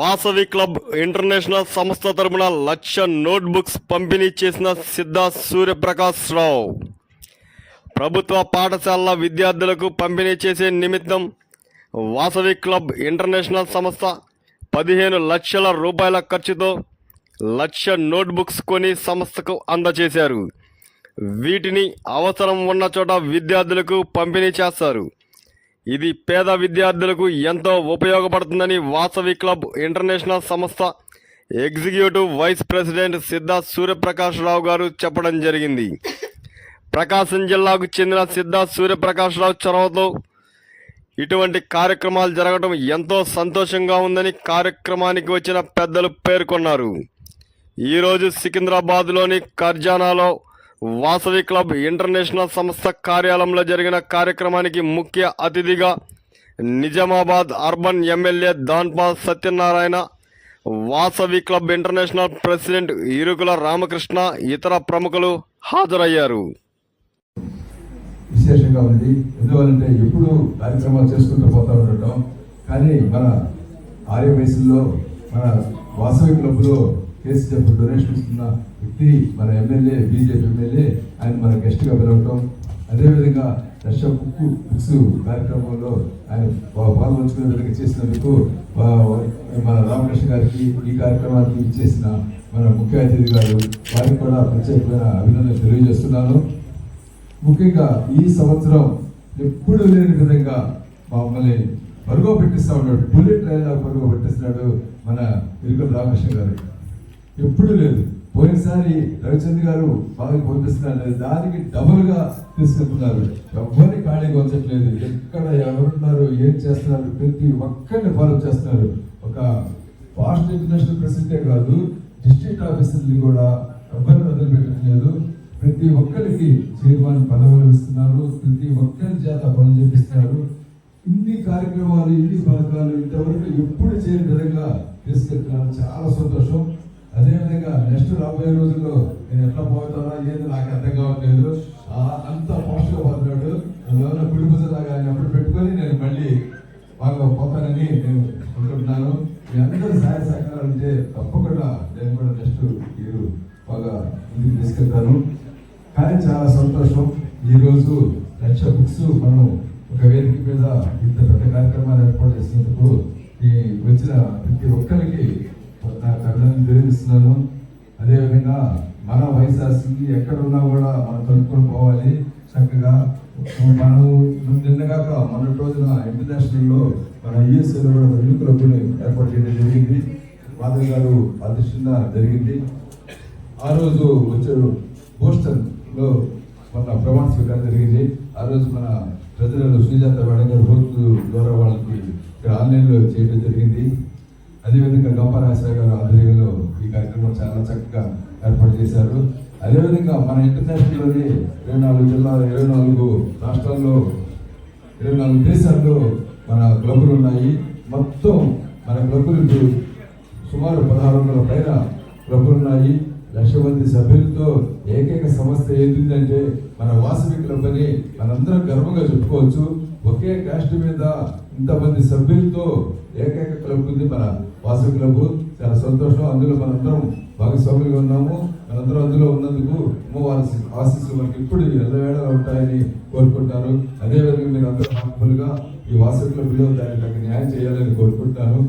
Vasavi club international సంస్థ తరపున లక్ష notebooks పంపిణీ చేసిన సిద్ధా సూర్యప్రకాష్ రావు. ప్రభుత్వ పాఠశాలల విద్యార్థులకు పంపిణీ చేసే నిమిత్తం వాసవి క్లబ్ ఇంటర్నేషనల్ సంస్థ పదిహేను లక్షల రూపాయల ఖర్చుతో లక్ష నోట్బుక్స్ కొని సంస్థకు అందజేశారు. వీటిని అవసరం ఉన్న చోట విద్యార్థులకు పంపిణీ చేస్తారు. ఇది పేద విద్యార్థులకు ఎంతో ఉపయోగపడుతుందని వాసవి క్లబ్ ఇంటర్నేషనల్ సంస్థ executive vice president Siddha Suryaprakash Rao గారు చెప్పడం జరిగింది. ప్రకాశం జిల్లాకు చెందిన సిద్ధా సూర్యప్రకాష్ రావు చొరవతో ఇటువంటి కార్యక్రమాలు జరగడం ఎంతో సంతోషంగా ఉందని కార్యక్రమానికి వచ్చిన పెద్దలు పేర్కొన్నారు. ఈరోజు సికింద్రాబాద్లోని ఖర్జానాలో వాసవి క్లబ్ ఇంటర్నేషనల్ సంస్థ కార్యాలయంలో జరిగిన కార్యక్రమానికి ముఖ్య అతిథిగా Nizamabad urban MLA Danpal Satyanarayana Vasavi club international president Irukula Ramakrishna ఇతర ప్రముఖులు హాజరయ్యారు. విశేషంగా ఉంది. ఎందువల్లంటే ఎప్పుడు కార్యక్రమాలు చేసుకుంటూ పోతా ఉండటం కానీ మన ఆర్య వయసుల్లో మన వాసవి క్లబ్లో కేసీఆర్ డొనేషన్ ఇస్తున్న వ్యక్తి మన ఎమ్మెల్యే బీజేపీ ఎమ్మెల్యే ఆయన మన గెస్ట్గా పిలవటం అదేవిధంగా దర్శ బుక్ బుక్స్ కార్యక్రమంలో ఆయన పాల్గొంచుకునే విధంగా చేసినందుకు మన రామకృష్ణ గారికి ఈ కార్యక్రమానికి ఇచ్చేసిన మన ముఖ్య అతిథి గారు వారికి కూడా ప్రత్యేకమైన అభినందనలు తెలియజేస్తున్నాను. ముఖ్యంగా ఈ సంవత్సరం ఎప్పుడు లేని విధంగా మమ్మల్ని పరుగు పెట్టిస్తా ఉన్నాడు. బుల్లెట్ రైల్ పరుగు పెట్టిస్తున్నాడు మన ఇరుకుల రామకృష్ణ గారు. ఎప్పుడు లేదు. పోయినసారి రవిచంద్ర గారు బాగా పంపిస్తున్నారు దానికి డబుల్గా తీసుకెళ్తున్నారు. ఎవరిని ఖాళీ ఉంచట్లేదు ఎక్కడ ఎవరున్నారు ఏం చేస్తున్నారు ప్రతి ఒక్కరిని ఫాలో చేస్తున్నారు. ఒక ఫాస్ట్ ఇంటర్నేషనల్ ప్రెసిడెంటే కాదు డిస్ట్రిక్ట్ ఆఫీసర్ని కూడా ఎవరిని వదిలిపెట్టట్లేదు. ప్రతి ఒక్కరికి చైర్మన్ పదవులు ఇస్తున్నారు. ప్రతి ఒక్కరి చేత పనులు చేపిస్తున్నారు. ఇన్ని కార్యక్రమాలు ఇన్ని పథకాలు ఇంతవరకు ఎప్పుడు చేయని విధంగా తీసుకెళ్తున్నారు. చాలా సంతోషం. అదేవిధంగా నెక్స్ట్ రాబోయే రోజుల్లో నేను ఎట్లా పోతానా ఏది నాకు అర్థం కావట్లేదు. అంత ఫాస్ట్ పడుతున్నాడు అందువల్ల కుడి అప్పుడు పెట్టుకొని నేను మళ్ళీ బాగా పోతానని నేను అనుకుంటున్నాను. మీ అందరూ సహాయ సహకారాలు ఉంటే తప్పకుండా నేను కూడా నెక్స్ట్ మీరు బాగా ముందుకు తీసుకెళ్తాను. కానీ చాలా సంతోషం. ఈ రోజు లక్ష బుక్స్ మనం ఒక వేదిక మీద ఇంత పెద్ద కార్యక్రమాలు ఏర్పాటు చేసినందుకు ఈ వచ్చిన ప్రతి ఒక్కరికి నా కళ్ళని అదేవిధంగా మన వైఎస్ఆర్సీకి ఎక్కడ ఉన్నా కూడా మనం తలుపుకొని పోవాలి. చక్కగా మనం నిన్నగాక మన రోజున ఇంటర్నేషనల్లో మన యుఎస్ఏలో కూడా తెలుగు క్లబ్ని ఏర్పాటు చేయడం జరిగింది. మాధవ్ గారు అధ్యక్షంగా జరిగింది. ఆ రోజు వచ్చారు బోస్టన్లో మన ప్రమాణ స్వీకారం జరిగింది. ఆ రోజు మన ప్రజలలో సుజాత మేడం గారు హోస్ట్ ద్వారా వాళ్ళకి ఇక్కడ ఆన్లైన్లో చేయడం జరిగింది. అదేవిధంగా గంపరాజా గారు ఆధ్వర్యంలో ఈ కార్యక్రమం చాలా చక్కగా ఏర్పాటు చేశారు. అదేవిధంగా మన ఇంటర్నేషనల్లోని ఇరవై నాలుగు జిల్లాలు ఇరవై నాలుగు రాష్ట్రాల్లో ఇరవై నాలుగు దేశాల్లో మన క్లబ్బులు ఉన్నాయి. మొత్తం మన క్లబ్బులు ఇప్పుడు సుమారు పదహారు వందల పైన క్లబ్బులు ఉన్నాయి. లక్ష మంది సభ్యులతో ఏకైక సంస్థ ఏంటంటే మన వాసవి క్లబ్ అని మనందరం గర్వంగా చెప్పుకోవచ్చు. ఒకే కాస్ట్ మీద ఇంతమంది సభ్యులతో ఏకైక క్లబ్ ఉంది మన వాసవి క్లబ్. చాలా సంతోషం. అందులో మనందరం భాగస్వాములుగా ఉన్నాము. మనందరం అందులో ఉన్నందుకు అమ్మవారి ఆశీస్సులు మనకి ఇప్పుడు ఎల్లవేళలా ఉంటాయని కోరుకుంటాను అదేవిధంగా మీరు అందరూ హార్ట్ఫుల్గా ఈ వాసు క్లబ్లో దానికి న్యాయం చేయాలని కోరుకుంటాను.